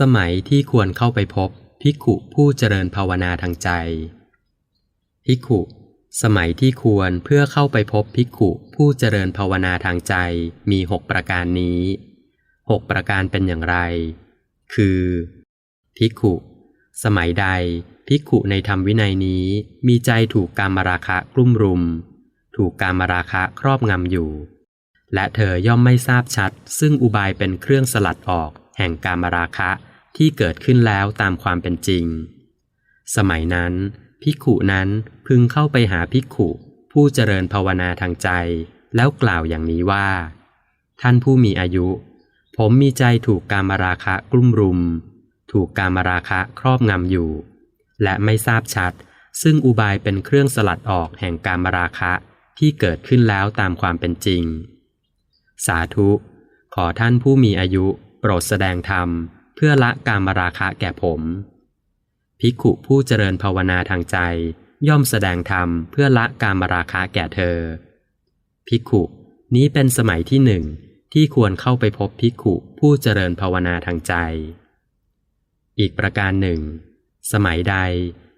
สมัยที่ควรเข้าไปพบภิกขุผู้เจริญภาวนาทางใจ ภิกขุ สมัยที่ควรเพื่อเข้าไปพบภิกขุผู้เจริญภาวนาทางใจมีหกประการนี้หกประการเป็นอย่างไร คือ ภิกขุ สมัยใดภิกขุในธรรมวินัยนี้มีใจถูกกามราคะกลุ่มรุม ถูกกามราคะครอบงำอยู่ และเธอย่อมไม่ทราบชัด ซึ่งอุบายเป็นเครื่องสลัดออก แห่งกามราคะที่เกิดขึ้นแล้วตามความเป็นจริง สมัยนั้น ภิกขุนั้นพึงเข้าไปหาภิกขุ ผู้เจริญภาวนาทางใจ แล้วกล่าวอย่างนี้ว่า ท่านผู้มีอายุ ผมมีใจถูกกามราคะกลุ่มรุม ถูกกามราคะครอบงำอยู่ และไม่ทราบชัด ซึ่งอุบายเป็นเครื่องสลัดออกแห่งกามราคะที่เกิดขึ้นแล้วตามความเป็นจริง สาธุ ขอท่านผู้มีอายุ รดแสดงธรรม เพื่อละกามราคะแก่ผม ภิกขุผู้เจริญภาวนาทางใจ ย่อมแสดงธรรมเพื่อละกามราคะแก่เธอ ภิกขุนี้เป็นสมัยที่หนึ่งที่ควรเข้าไปพบภิกขุผู้เจริญภาวนาทางใจ อีกประการหนึ่ง สมัยใด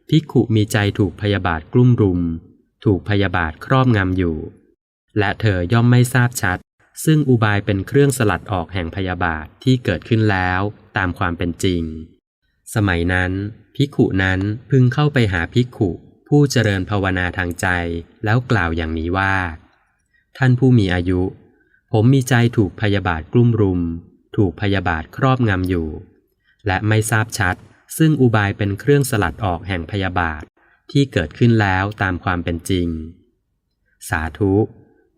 ภิกขุมีใจถูกพยาบาทกลุ่มรุม ถูกพยาบาทครอบงำอยู่ และเธอย่อมไม่ทราบชัด ซึ่งอุบายเป็นเครื่องสลัดออกแห่งพยาบาทที่เกิดขึ้นแล้วตามความเป็นจริง สมัยนั้น ภิกขุนั้นพึงเข้าไปหาภิกขุ ผู้เจริญภาวนาทางใจแล้วกล่าวอย่างนี้ว่า ท่านผู้มีอายุ ผมมีใจถูกพยาบาทกลุ่มรุม ถูกพยาบาทครอบงำอยู่ และไม่ทราบชัด ซึ่งอุบายเป็นเครื่องสลัดออกแห่งพยาบาทที่เกิดขึ้นแล้วตามความเป็นจริง สาธุ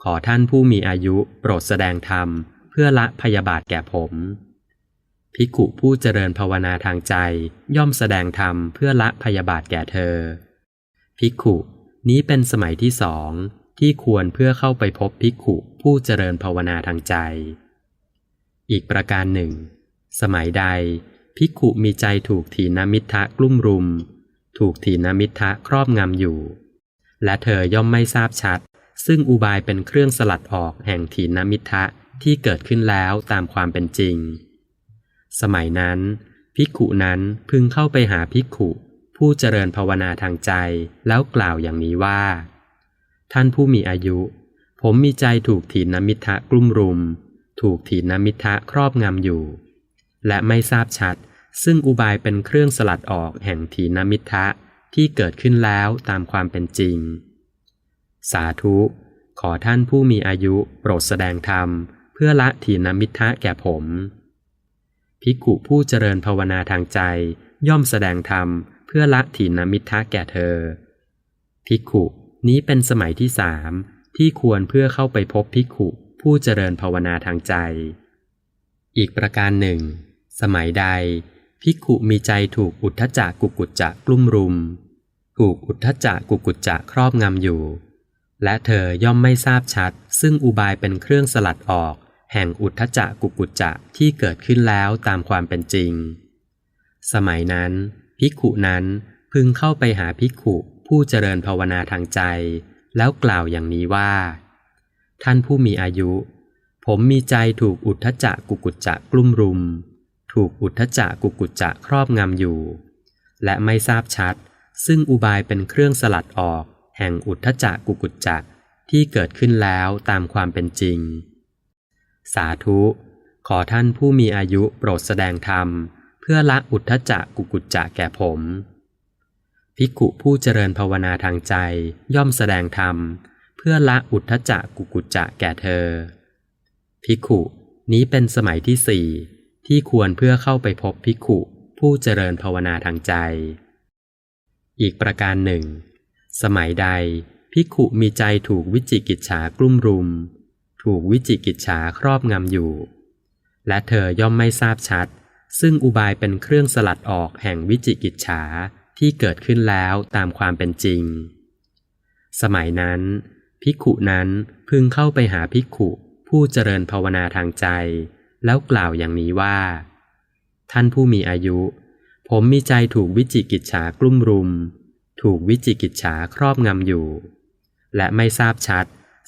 ขอท่านผู้มีอายุโปรดแสดงธรรม เพื่อละพยาบาทแก่ผม ภิกขุผู้เจริญภาวนาทางใจย่อมแสดงธรรมเพื่อละพยาบาทแก่เธอ ภิกขุนี้เป็นสมัยที่สองที่ควรเพื่อเข้าไปพบภิกขุผู้เจริญภาวนาทางใจ อีกประการหนึ่ง สมัยใดภิกขุมีใจถูกถีนมิทะกลุ่มรุม ถูกถีนมิทะครอบงำอยู่ และเธอย่อมไม่ทราบชัด ซึ่งอุบายเป็นเครื่องสลัดออกแห่งถีนมิทะที่เกิดขึ้นแล้วตามความเป็นจริง สมัยนั้น ภิกขุนั้นพึงเข้าไปหาภิกขุ ผู้เจริญภาวนาทางใจแล้วกล่าวอย่างนี้ว่า ท่านผู้มีอายุ ผมมีใจถูกถีนมิทะกลุ่มรุม ถูกถีนมิทะครอบงำอยู่ และไม่ทราบชัด ซึ่งอุบายเป็นเครื่องสลัดออกแห่งถีนมิทะที่เกิดขึ้นแล้วตามความเป็นจริง สาธุ ขอท่านผู้มีอายุโปรดแสดงธรรม เพื่อละถีนมิทะแก่ผม ภิกขุผู้เจริญภาวนาทางใจ ย่อมแสดงธรรม เพื่อละถีนมิทะแก่เธอ ภิกขุนี้เป็นสมัยที่สามที่ควรเพื่อเข้าไปพบภิกขุผู้เจริญภาวนาทางใจ อีกประการหนึ่ง สมัยใด ภิกขุมีใจถูกอุทธจักกุกุจจะกลุ่มรุม ถูกอุทธจักกุกุจจะครอบงำอยู่ และเธอย่อมไม่ทราบชัด ซึ่งอุบายเป็นเครื่องสลัดออก แห่งอุทธจักกุกุจจะที่เกิดขึ้นแล้วตามความเป็นจริง สมัยนั้น ภิกขุนั้นพึงเข้าไปหาภิกขุผู้เจริญภาวนาทางใจ แล้วกล่าวอย่างนี้ว่า ท่านผู้มีอายุ ผมมีใจถูกอุทธจักกุกุจจะกลุ่มรุม ถูกอุทธจักกุกุจจะครอบงำอยู่ และไม่ทราบชัด ซึ่งอุบายเป็นเครื่องสลัดออก แห่งอุทธจักกุกุจจะที่เกิดขึ้นแล้วตามความเป็นจริง สาธุ ขอท่านผู้มีอายุโปรดแสดงธรรม เพื่อละอุทธจักกุกุจจะแก่ผมภิกขุผู้เจริญภาวนาทางใจย่อมแสดงธรรม เพื่อละอุทธจักกุกุจจะแก่เธอ ภิกขุนี้เป็นสมัยที่สี่ที่ควรเพื่อเข้าไปพบภิกขุผู้เจริญภาวนาทางใจ อีกประการหนึ่ง สมัยใดภิขุมีใจถูกวิจิกิจฉากลุ่มรุม ถูกวิจิกิจฉาครอบงำอยู่ และเธอย่อมไม่ทราบชัด ซึ่งอุบายเป็นเครื่องสลัดออกแห่งวิจิกิจฉาที่เกิดขึ้นแล้วตามความเป็นจริง สมัยนั้นภิขุนั้นพึงเข้าไปหาภิขุผู้เจริญภาวนาทางใจ แล้วกล่าวอย่างนี้ว่า ท่านผู้มีอายุ ผมมีใจถูกวิจิกิจฉากลุ่มรุม ถูกวิจิกิจฉาครอบงำอยู่ และไม่ทราบชัด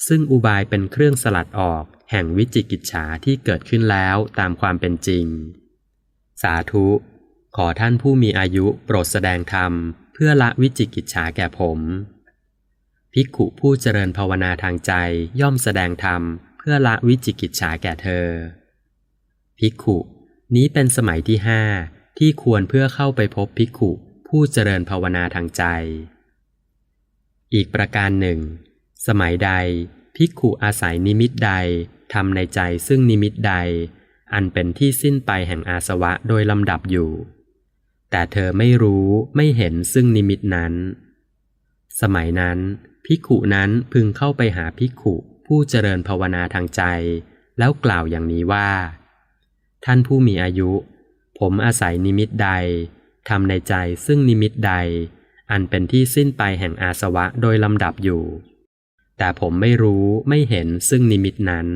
ซึ่งอุบายเป็นเครื่องสลัดออกแห่งวิจิกิจฉาที่เกิดขึ้นแล้วตามความเป็นจริง สาธุ ขอท่านผู้มีอายุโปรดแสดงธรรม เพื่อละวิจิกิจฉาแก่ผม ภิกขุผู้เจริญภาวนาทางใจย่อมแสดงธรรม เพื่อละวิจิกิจฉาแก่เธอ ภิกขุ นี้เป็นสมัยที่ห้าที่ควรเพื่อเข้าไปพบภิกขุ ผู้เจริญภาวนาทางใจ อีกประการหนึ่ง สมัยใดภิกขุอาศัยนิมิตใดทำในใจซึ่งนิมิตใด อันเป็นที่สิ้นไปแห่งอาสวะโดยลำดับอยู่ แต่เธอไม่รู้ไม่เห็นซึ่งนิมิตนั้น สมัยนั้นภิกขุนั้นพึงเข้าไปหาภิกขุผู้เจริญภาวนาทางใจ แล้วกล่าวอย่างนี้ว่า ท่านผู้มีอายุ ผมอาศัยนิมิตใด ทำในใจซึ่งนิมิตใด อันเป็นที่สิ้นไปแห่งอาสวะโดยลำดับอยู่ แต่ผมไม่รู้ไม่เห็นซึ่งนิมิตนั้น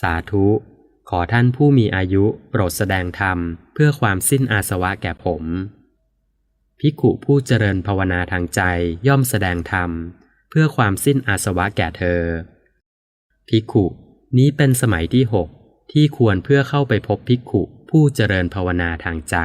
สาธุ ขอท่านผู้มีอายุโปรดแสดงธรรม เพื่อความสิ้นอาสวะแก่ผมภิกุผู้เจริญภาวนาทางใจย่อมแสดงธรรม เพื่อความสิ้นอาสวะแก่เธอภิกุนี้เป็นสมัยที่หกที่ควรเพื่อเข้าไปพบภิกุผู้เจริญภาวนาทางใจ